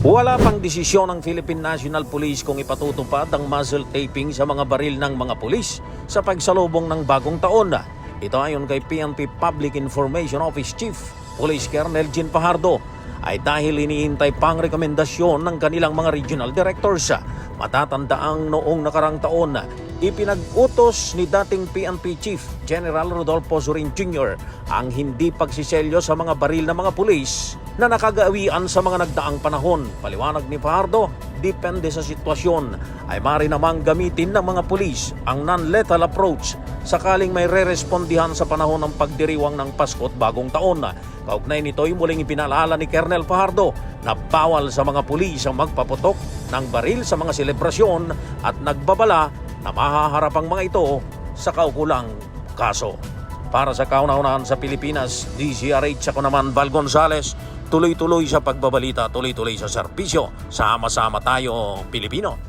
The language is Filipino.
Wala pang desisyon ng Philippine National Police kung ipatutupad ang muzzle taping sa mga baril ng mga pulis sa pagsalubong ng bagong taon. Ito ayon kay PNP Public Information Office Chief Police Colonel Jean Pajardo ay dahil iniintay pang rekomendasyon ng kanilang mga regional directors. Matatandaang noong nakarang taon, ipinag-utos ni dating PNP Chief General Rodolfo Surin Jr. ang hindi pagsiselyo sa mga baril ng mga pulis na nakagawian sa mga nagdaang panahon. Paliwanag ni Fajardo, depende sa sitwasyon ay mari namang gamitin ng mga pulis ang non-lethal approach sakaling may re-respondihan sa panahon ng pagdiriwang ng Pasko at Bagong Taon. Kaugnay nito ay muling ipinaalala ni Colonel Fajardo na bawal sa mga pulis ang magpaputok ng baril sa mga selebrasyon at nagbabala na mahaharap ang mga ito sa kaukulang kaso. Para sa kauna-unahan sa Pilipinas, DZRH ako naman Val Gonzales, tuloy-tuloy sa pagbabalita, tuloy-tuloy sa serbisyo. Sama-sama tayo, Pilipino.